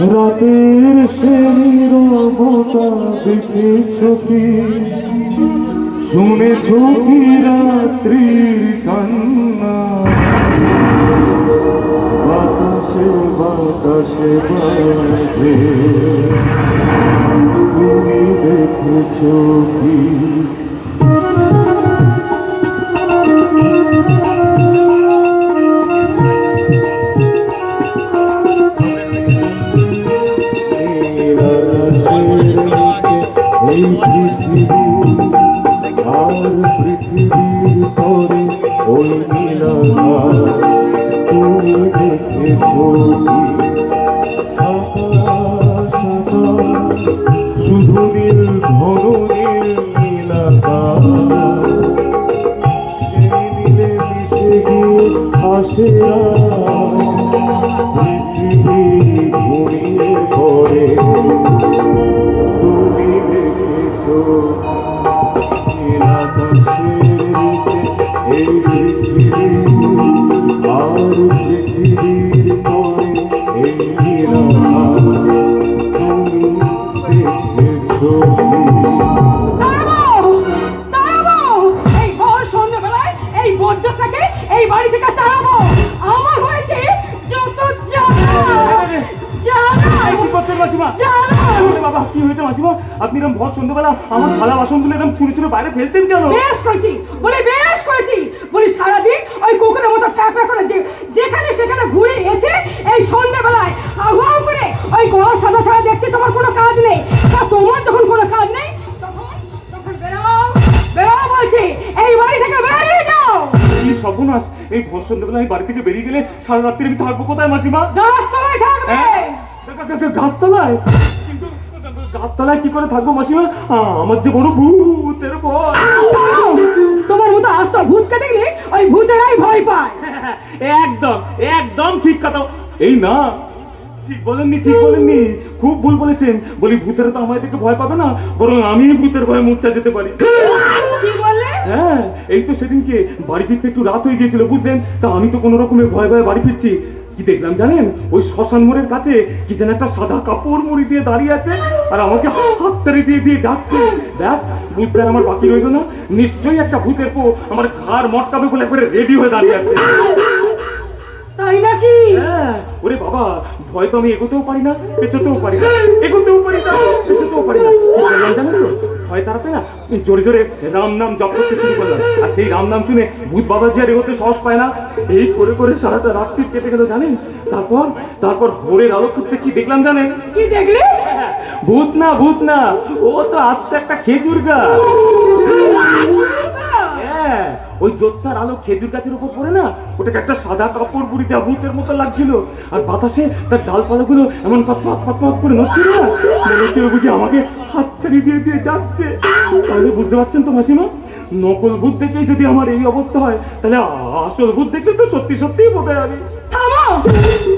রাতের শ্রেণির দেখেছ ছবি শুনেছ কি রাত্রির কান্না। বাতাসে বাতাসে বাজে। পৃথিবীর পরে ওই নীলাভা তুমি দেখেছ কি আপনি এরকম ভর সন্ধ্যেবেলা আমার থালা বাসনগুলো এরকম ছুঁড়ে ছুঁড়ে বাইরে ফেলতেন কেন বেশ করেছি বলি বেশ করেছি? বলি সারাদিন ওই কুকুরের মতো ট্যাপা করে যে যেখানে সেখানে ঘুরে এসে এই সন্ধ্যেবেলায় আগুয়াও করে ওই গড় সাদা ছাড়া দেখছি তোমার কোনো কাজ নেই। তা তোমার যখন কোনো কাজ নেই তখন তখন বেরাও। বেরাও বলছি এই বাড়ি থেকে বেরিয়ে যাও! কি সর্বনাশ! এই ভর সন্ধ্যেবেলা বাড়ি থেকে বেরিয়ে গেলে সারা রাত্রি আমি থাকব কোথায় মাসিমা? গাছতলায় থাকবে! হ্যাঁ? গাছতলায়? কিন্তু গাছতলায় কি করে থাকব মাসিমা? আমার যে বড় ভূতের ভয়। তোমার মতো আস্ত ভূতকে দেখলে ওই ভূতেরাই ভয় পায়। একদম একদম ঠিক কথা। এই না ঠিক বলেননি ঠিক বলেননি। খুব ভুল বলেছেন। বলি ভূতেরা তো আমায় দেখে ভয় পাবে না বরং আমি ভূতের ভয়ে মূর্ছা যেতে পারি। হ্যাঁ এই তো সেদিনকে বাড়ি ফিরতে একটু রাত হয়ে গিয়েছিল বুঝলেন? তা আমি তো কোনো রকমের ভয় ভয়ে বাড়ি ফিরছি। কি দেখলাম জানেন? ওই শ্মশান মোড়ের কাছে কি যেন একটা সাদা কাপড় মুড়ি দিয়ে দাঁড়িয়ে আছে আর আমাকে হাত হাততারি দিয়ে দিয়ে ডাকছে। দেখ ভূতদের আমার বাকি রইল না। নিশ্চয়ই একটা ভূতের পো আমার ঘাড় মটকাবে বলে একবারে রেডি হয়ে দাঁড়িয়ে আছে। তাই নাকি? হ্যাঁ ওরে বাবা ভয় তো আমি এগোতেও পারি না পেছোতেও পারি না এগোতেও পারি না পেছোতেও পারি না। তো? ভয় তাড়াতে না জোরে জোরে রাম নাম জপ করতে শুরু করলাম। আর সেই রাম নাম শুনে ভূত বাবা যে আর এগোতে সাহস পায় না। এই করে করে সারাটা রাত্রি কেটে গেল জানেন? তারপর তারপর ভোরের আলো করতে কি দেখলাম জানেন? কি দেখলে? ভূত না ভূত না। ও তো আস্তে একটা খেজুর গাছ। হ্যাঁ ওই জোত্তার আলো খেজুর গাছের উপর পড়ে না, ওটাকে একটা সাদা কাপড় বুড়ি যা ভূতের মতো লাগছিল। আর বাতাসে তার ডালপালাগুলো এমন পাত পাত পাত করে নড়ছিল না মনে হচ্ছিল বুঝি আমাকে হাত ছাড়িয়ে দিয়ে দিয়ে যাচ্ছে তাহলে বুঝতে পারছেন তো মাসিমা, নকল ভূত দেখেই যদি আমার এই অবস্থা হয়, তাহলে আসল ভূত দেখতে তো সত্যি, সত্যিই বোধ হয় আমি। থামো!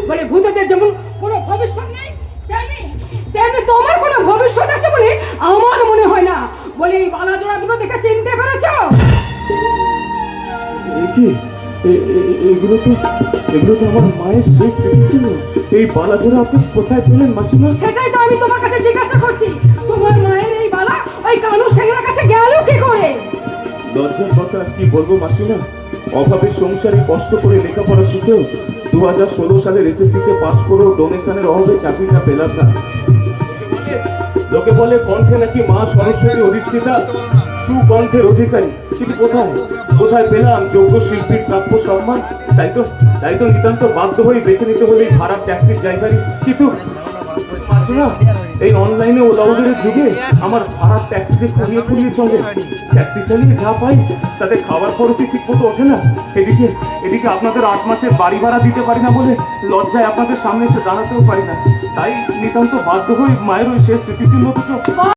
বলে ভূতেদের যেমন কোনো ভবিষ্যৎ নেই, তেমনি তেমনি তোমার কোনো ভবিষ্যৎ আছে বলে আমার মনে হয় না? বলে এই বালা জোড়া দুটো দেখে চিনতে পেরেছ? এগুলো তো এগুলো তো আমার মায়ের শেষ ছিল। এই বালাগুলো আপনি কোথায় পেলেন মাসিমা? সেটাই তো আমি তোমার কাছে জিজ্ঞাসা করছি। তোমার মায়ের এই বালা ওই কানু সেগুলোর কাছে গেল কি করে? লজ্জার কথা কি বলব মাসিমা? অভাবের সংসারে কষ্ট করে লেখাপড়া শিখেও দু হাজার ষোলো সালের এসএসসিতে পাশ করেও ডোনেশনের অভাবে চাকরিটা পেলাম না। লোকে বলে, কণ্ঠে নাকি মা সরস্বতী অধিষ্ঠিতা? সুকণ্ঠের অধিকারী। কিন্তু কোথায়? কোথায় পেলাম যোগ্য শিল্পীর প্রাপ্য সম্মান? তাই তো তাই তো নিতান্ত বাধ্য হয়ে বেছে নিতে হলে ভাড়া ট্যাক্সির ড্রাইভারই। কিন্তু না এই অনলাইনে ওলা উবেরের যুগে আমার ভাড়া ট্যাক্সিতে খুঁড়িয়ে খুঁড়িয়ে চলে ট্যাক্সি চালিয়ে যা পাই, তাতে খাবার খরচই ঠিক মতো ওঠে না। এদিকে এদিকে আপনাদের আট মাসের বাড়ি ভাড়া দিতে পারি না বলে লজ্জায় আপনাদের সামনে এসে দাঁড়াতেও পারি না। তাই নিতান্ত বাধ্য হয়ে মায়ের ওই শেষ স্মৃতিচিহ্ন দুটো